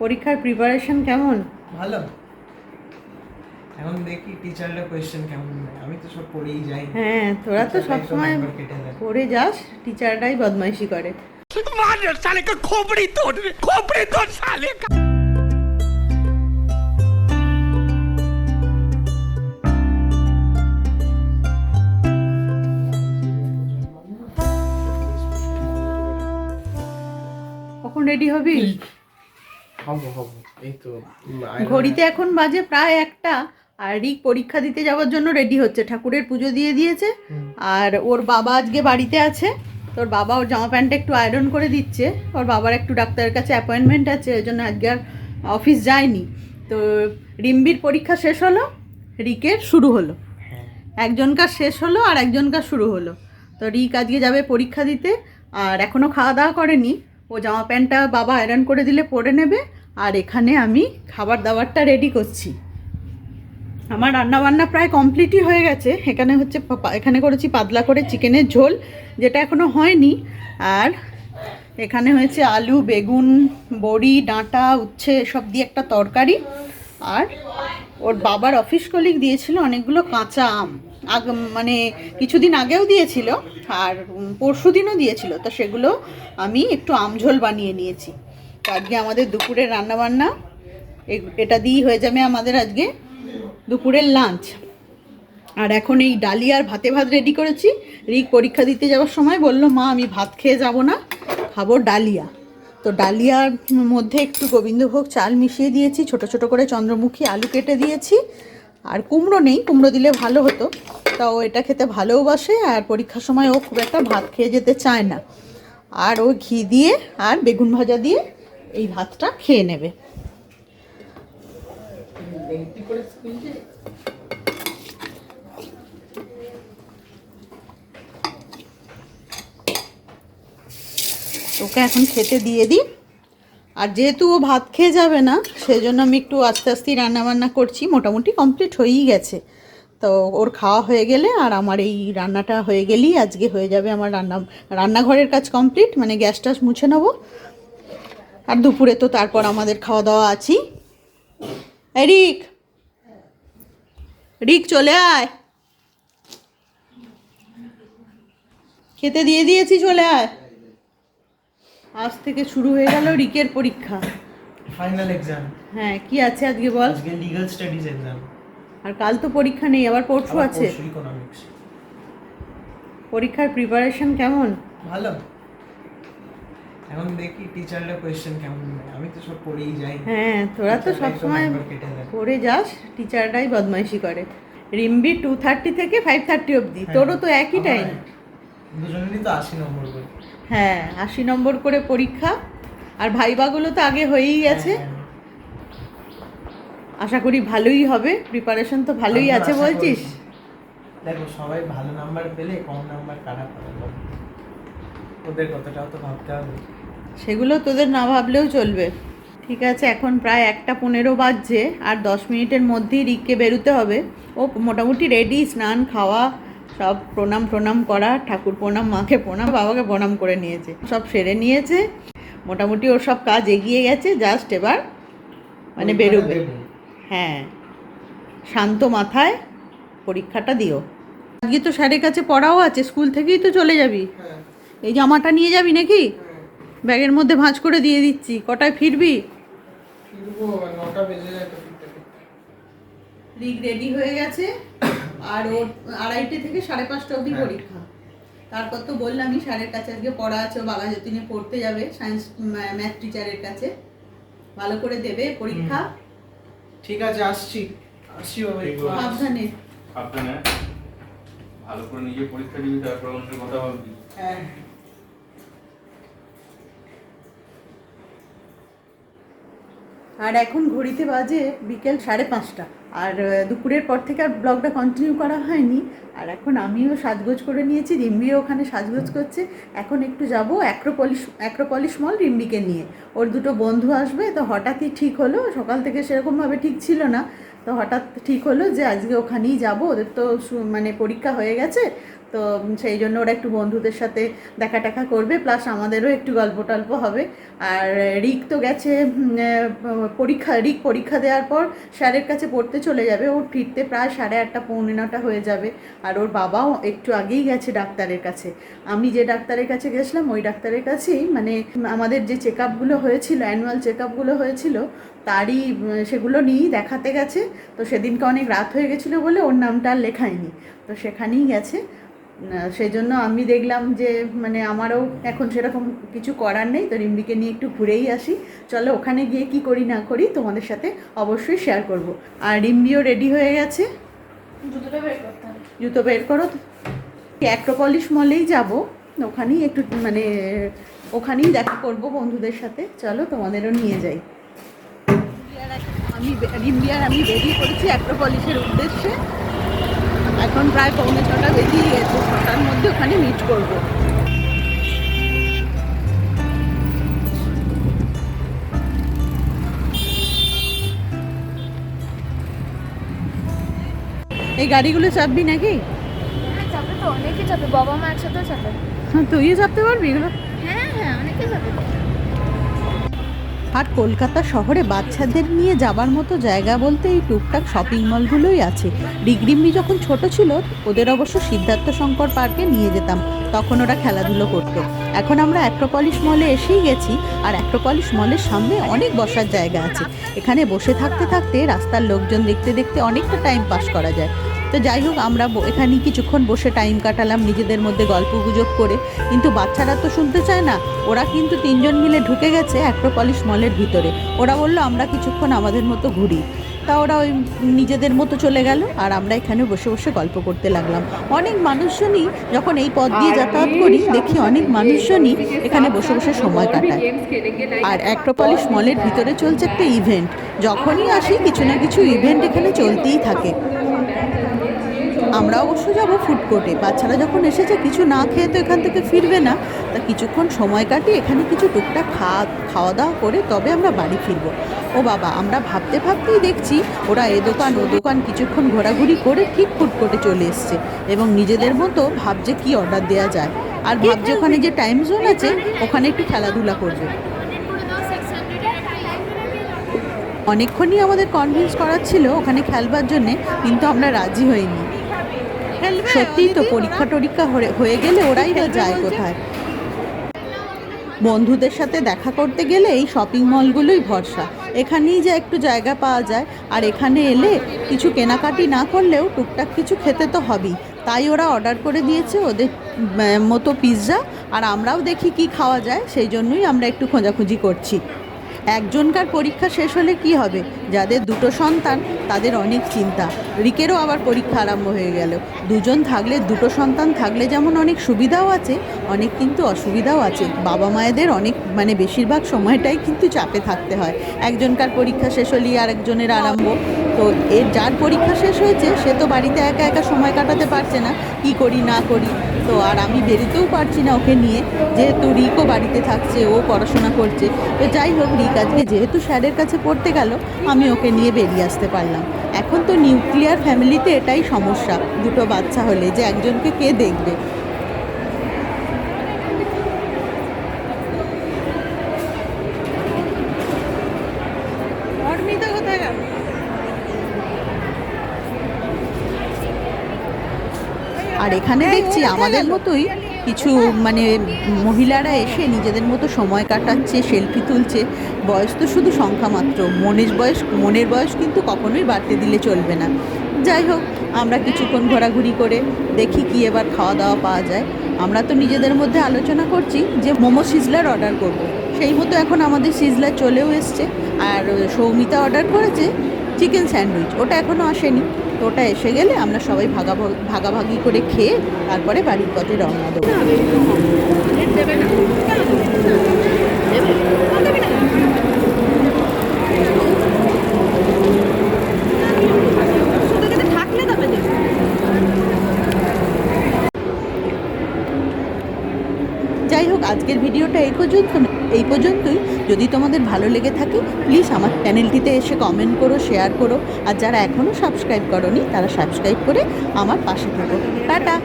পরীক্ষার প্রিপারেশন কেমন? ভালো। এখন দেখি টিচাররা কোয়েশ্চেন কেমন দেয় আমি তো সব পড়েই যাই। হ্যাঁ তোরা তো সব সময় পড়ে যাস টিচাররাই বদমাইশি করে। মানের সালে কা খোপড়ি তোর খোপড়ি তোর সালে কা কখন রেডি হবি? হব হব। এই তো ঘড়িতে এখন বাজে প্রায় একটা আর রিক পরীক্ষা দিতে যাওয়ার জন্য রেডি হচ্ছে। ঠাকুরের পুজো দিয়ে দিয়েছে। আর ওর বাবা আজকে বাড়িতে আছে। তোর বাবা ওর জামা প্যান্টটা একটু আয়রন করে দিচ্ছে। ওর বাবার একটু ডাক্তারের কাছে অ্যাপয়েন্টমেন্ট আছে ওই জন্য আজকে আর অফিস যায়নি। তো রিম্বির পরীক্ষা শেষ হলো রিকের শুরু হলো। হ্যাঁ। একজনকার শেষ হলো আর একজনকার শুরু হলো। তো রিক আজকে যাবে পরীক্ষা দিতে। আর এখনও খাওয়া দাওয়া করেনি। ও জামা প্যান্টটা বাবা আয়রন করে দিলে পরে নেবে। আর এখানে আমি খাবার দাবারটা রেডি করছি। আমার রান্না বান্না প্রায় কমপ্লিটই হয়ে গেছে। এখানে হচ্ছে এখানে করেছি পাতলা করে চিকেনের ঝোল, যেটা এখনও হয়নি। আর এখানে হয়েছে আলু, বেগুন, বড়ি, ডাঁটা, উচ্ছে এসব দিয়ে একটা তরকারি। আর ওর বাবার অফিস কলিগ দিয়েছিল অনেকগুলো কাঁচা আম। আগ মানে কিছুদিন আগেও দিয়েছিল, আর পরশু দিনও দিয়েছিল। তো সেগুলো আমি একটু আমঝোল বানিয়ে নিয়েছি। আজকে আমাদের দুপুরে রান্নাবান্না এটা দিয়েই হয়ে যাবে আমাদের আজকে দুপুরের লাঞ্চ আর এখন এই ডালিয়া আর ভাতে ভাত রেডি করেছি। রিক পরীক্ষা দিতে যাওয়ার সময় বলল, মা, আমি ভাত খেয়ে যাব না, খাব ডালিয়া। তো ডালিয়ার মধ্যে একটু গোবিন্দভোগ চাল মিশিয়ে দিয়েছি, ছোট ছোট করে চন্দ্রমুখী আলু কেটে দিয়েছি। আর কুমড়ো নেই, কুমড়ো দিলে ভালো হতো তা ও এটা খেতে ভালোবাসে আর পরীক্ষার সময় ও খুব একটা ভাত খেয়ে যেতে চায় না। আর ও ঘি দিয়ে, আর বেগুন ভাজা দিয়ে এই ভাতটা খেয়ে নেবে। ওকে এখন খেতে দিয়ে দিই। আর যেহেতু ও ভাত খেয়ে যাবে না সেই জন্য আমি একটু আস্তে আস্তে রান্নাবান্না করছি। মোটামুটি কমপ্লিট হয়েই গেছে। তো ওর খাওয়া হয়ে গেলে আর আমার এই রান্নাটা হয়ে গেলেই আজকে হয়ে যাবে আমার রান্না রান্নাঘরের কাজ কমপ্লিট। মানে গ্যাস টাস মুছে নেব। আর দুপুরে তো তারপর আমাদের খাওয়া দাওয়া এই রিক রিক চলে আয়। খেতে দিয়ে দিয়েছি চলে আয়। আজ থেকে শুরু হয়ে গেল রিকের পরীক্ষা। ফাইনাল এক্সাম হ্যাঁ কি আছে আজকে বল? আজকে লিগ্যাল স্টাডিজ এক্সাম আর কাল তো পরীক্ষা নেই আবার পরশু আছে। পরীক্ষার প্রিপারেশন কেমন? ভালো। এখন দেখি টিচাররা কোয়েশ্চেন কেমন দেয় আমি তো সব পড়েই যাই। হ্যাঁ তোরা তো সবসময়। পড়ে যাস টিচাররাই বদমাইশি করে। রিম্বি টু থার্টি থেকে ফাইভ থার্টি অবধি। হ্যাঁ, তোরও তো একই টাইম দুজনেরই তো আশি নম্বর করে হ্যাঁ আশি নম্বর করে পরীক্ষা। আর ভাইবাগুলো তো আগে হয়েই গেছে হ্যাঁ, আশা করি ভালোই হবে। প্রিপারেশন তো ভালোই আছে বলছিস? দেখো সবাই ভালো নাম্বার পেলে কম নাম্বার কারা পাবে ওদের কথাটাও তো ভাবতে হবে। সেগুলো তোদের না ভাবলেও চলবে। ঠিক আছে এখন প্রায় একটা পনেরো বাজছে আর দশ মিনিটের মধ্যেই রিককে বেরোতে হবে। ও মোটামুটি রেডি স্নান খাওয়া সব প্রণাম প্রণাম করা ঠাকুর প্রণাম মাকে প্রণাম বাবাকে প্রণাম করে নিয়েছে। সব সেরে নিয়েছে। মোটামুটি ওর সব কাজ এগিয়ে গেছে জাস্ট এবার মানে বেরোবে। হ্যাঁ। শান্ত মাথায় পরীক্ষাটা দিও। আজকে তো স্যারের কাছে পড়াও আছে স্কুল থেকেই তো চলে যাবি। হ্যাঁ, এই জামাটা নিয়ে যাবি নাকি? ব্যাগের মধ্যে ভাঁজ করে দিয়ে দিচ্ছি। কটায় ফিরবি। লিগ রেডি হয়ে গেছে। আর ওর আড়াইটে থেকে সাড়ে পাঁচটা অবধি হ্যাঁ। পরীক্ষা। তারপর তো বললামই স্যারের কাছে আজকে পড়া আছে বাবা যতীনে পড়তে যাবে সায়েন্স ম্যাথ টিচারের কাছে। ভালো করে দেবে পরীক্ষা। ঠিক আছে আসছি। আসছি বাবা সাবধানে। সাবধানে। ভালো করে নিজে পরীক্ষা দিবি তারপর অন্যের কথা ভাববি হ্যাঁ। আর এখন ঘড়িতে বাজে বিকেল সাড়ে পাঁচটা। আর দুপুরের পর থেকে আর ব্লগটা কন্টিনিউ করা হয়নি। আর এখন আমিও সাজগোজ করে নিয়েছি, রিম্বিও ওখানে সাজগোজ করছে। এখন একটু যাব অ্যাক্রোপলিশ অ্যাক্রোপলিশ মল রিম্বিকে নিয়ে। ওর দুটো বন্ধু আসবে, তো হঠাৎই ঠিক হলো। সকাল থেকে সেরকমভাবে ঠিক ছিল না। তো হঠাৎ ঠিক হলো যে আজকে ওখানেই যাব। ওদের তো মানে পরীক্ষা হয়ে গেছে। তো সেই জন্য ওরা একটু বন্ধুদের সাথে দেখা টাকা করবে প্লাস আমাদেরও একটু গল্প টল্প হবে। আর রিক তো গেছে পরীক্ষা, রিক পরীক্ষা দেওয়ার পর স্যারের কাছে পড়তে চলে যাবে। ওর ফিরতে প্রায় সাড়ে আটটা, পৌনে নটা হয়ে যাবে। আর ওর বাবাও একটু আগেই গেছে ডাক্তারের কাছে। আমি যে ডাক্তারের কাছে গেছিলাম, ওই ডাক্তারের কাছেই মানে আমাদের যে চেক আপগুলো হয়েছিল, অ্যানুয়াল চেক আপগুলো হয়েছিল, তারই সেগুলো নিয়েই দেখাতে গেছে। তো সেদিনকে অনেক রাত হয়ে গেছিল বলে ওর নামটা আর লেখায়নি তো সেখানেই গেছে। আহ, সেই জন্য আমি দেখলাম যে মানে আমারও এখন সেরকম কিছু করার নেই তো রিম্বিকে নিয়ে একটু ঘুরেই আসি। চলো ওখানে গিয়ে কি করি না করি তোমাদের সাথে অবশ্যই শেয়ার করব। আর রিম্বিও রেডি হয়ে গেছে? জুতোটা বের করতে জুতো বের করো অ্যাক্রোপলিশ মলেই যাব। ওখানেই একটু মানে ওখানেই দেখা করব বন্ধুদের সাথে। চলো তোমাদেরও নিয়ে যাই। আমি রিম্বি আর আমি রেডি করেছি অ্যাক্রোপলিশের উদ্দেশ্যে। এখন প্রায় পৌনে ছটা মধ্যে ওখানে মিট করব। এই গাড়িগুলো চাপবি নাকি? হ্যাঁ চাপে তো অনেকে চাপে বাবা মা একসাথে চাপে। হ্যাঁ তুইও চাপতে পারবি এগুলো? হ্যাঁ হ্যাঁ অনেকে চাপে। আর কলকাতা শহরে বাচ্চাদের নিয়ে যাবার মতো জায়গা বলতে এই টুকটাক শপিং মলগুলোই আছে। ডিগ্রিম্বি যখন ছোট ছিল, ওদের অবশ্য সিদ্ধার্থ শঙ্কর পার্কে নিয়ে যেতাম। তখন ওরা খেলাধুলো করতো। এখন আমরা অ্যাক্রোপলিশ মলে এসেই গেছি, আর অ্যাক্রোপলিশ মলের সামনে অনেক বসার জায়গা আছে। এখানে বসে থাকতে থাকতে রাস্তার লোকজন দেখতে দেখতে অনেকটা টাইম পাস করা যায়। তো যাই হোক আমরা এখানে কিছুক্ষণ বসে টাইম কাটালাম নিজেদের মধ্যে গল্প গুজব করে। কিন্তু বাচ্চারা তো শুনতে চায় না। ওরা কিন্তু তিনজন মিলে ঢুকে গেছে অ্যাক্রোপলিশ মলের ভিতরে। ওরা বলল আমরা কিছুক্ষণ আমাদের মতো ঘুরি। তা ওরা ওই নিজেদের মতো চলে গেল আর আমরা এখানে বসে বসে গল্প করতে লাগলাম। অনেক মানুষজনই যখন এই পথ দিয়ে যাতায়াত করি দেখি অনেক মানুষজনই এখানে বসে বসে সময় কাটায়। আর অ্যাক্রোপলিশ মলের ভিতরে চলছে একটা ইভেন্ট যখনই আসি কিছু না কিছু ইভেন্ট এখানে চলতেই থাকে। আমরা অবশ্য যাব ফুড কোর্টে বাচ্চারা যখন এসেছে, কিছু না খেয়ে তো এখান থেকে ফিরবে না। তা কিছুক্ষণ সময় কাটিয়ে এখানে কিছু টুকটাক খাওয়া খাওয়া দাওয়া করে তবে আমরা বাড়ি ফিরবো। ও বাবা, আমরা ভাবতে ভাবতেই দেখছি ওরা এ দোকান, ও দোকান কিছুক্ষণ ঘোরাঘুরি করে ঠিক ফুড কোর্টে চলে এসছে এবং নিজেদের মতো ভাবছে কি অর্ডার দেওয়া যায়। আর ভাবছে ওখানে যে টাইম জোন আছে, ওখানে একটু খেলাধুলা করবে। অনেকক্ষণই আমাদের কনভিন্স করাচ্ছিল ওখানে খেলবার জন্যে, কিন্তু আমরা রাজি হইনি। সত্যিই তো পরীক্ষা টরীক্ষা হয়ে- গেলে ওরাই বা যায় কোথায়? বন্ধুদের সাথে দেখা করতে গেলে এই শপিং মলগুলোই ভরসা। এখানেই যে একটু জায়গা পাওয়া যায়, আর এখানে এলে কিছু কেনাকাটি না করলেও টুকটাক কিছু খেতে তো হবেই। তাই ওরা অর্ডার করে দিয়েছে ওদের মতো পিৎজা আর আমরাও দেখি কি খাওয়া যায়, সেই জন্যই আমরা একটু খোঁজাখুঁজি করছি। একজনকার পরীক্ষা শেষ হলে কি হবে? যাদের দুটো সন্তান, তাদের অনেক চিন্তা। রিকেরও আবার পরীক্ষা আরম্ভ হয়ে গেল। দুজন থাকলে দুটো সন্তান থাকলে যেমন অনেক সুবিধাও আছে, অনেক কিন্তু অসুবিধাও আছে। বাবা মায়েদের অনেক মানে বেশিরভাগ সময়টাই কিন্তু চাপে থাকতে হয়। একজনকার পরীক্ষা শেষ হলেই আরেকজনের আরম্ভ। তো এর, যার পরীক্ষা শেষ হয়েছে, সে তো বাড়িতে একা একা সময় কাটাতে পারছে না। কি করি, না করি। তো আর আমি বেরোতেও পারছি না ওকে নিয়ে। যেহেতু রিকও বাড়িতে থাকছে, ও পড়াশোনা করছে। তো যাই হোক, রিক আজকে যেহেতু স্যারের কাছে পড়তে গেল, আমি ওকে নিয়ে বেরিয়ে আসতে পারলাম। এখন তো নিউক্লিয়ার ফ্যামিলিতে এটাই সমস্যা, দুটো বাচ্চা হলে যে একজনকে কে দেখবে অর্মিতা কোথায় গেল আর এখানে দেখছি আমাদের মতোই কিছু মানে মহিলারা এসে নিজেদের মতো সময় কাটাচ্ছে সেলফি তুলছে। বয়স তো শুধু সংখ্যা মাত্র। মনের বয়স মনের বয়স কিন্তু কখনোই বাড়তে দিলে চলবে না। যাই হোক আমরা কিছুক্ষণ ঘোরাঘুরি করে দেখি কি এবার খাওয়া দাওয়া পাওয়া যায়। আমরা তো নিজেদের মধ্যে আলোচনা করছি যে মোমো সিজলার অর্ডার করব। সেই মতো এখন আমাদের সিজলার চলেও এসছে। আর সৌমিতা অর্ডার করেছে চিকেন স্যান্ডউইচ ওটা এখনও আসেনি। তো ওটা এসে গেলে আমরা সবাই ভাগা ভাগাভাগি করে খেয়ে তারপরে বাড়ির পথে রওনা দেবো। যাই হোক আজকের ভিডিওটা এই পর্যন্ত। এই পর্যন্তই। যদি তোমাদের ভালো লেগে থাকে প্লিজ আমার চ্যানেলটিতে এসে কমেন্ট করো শেয়ার করো। আর যারা এখনও সাবস্ক্রাইব করনি, তারা সাবস্ক্রাইব করে আমার পাশে থাকো। টাটা!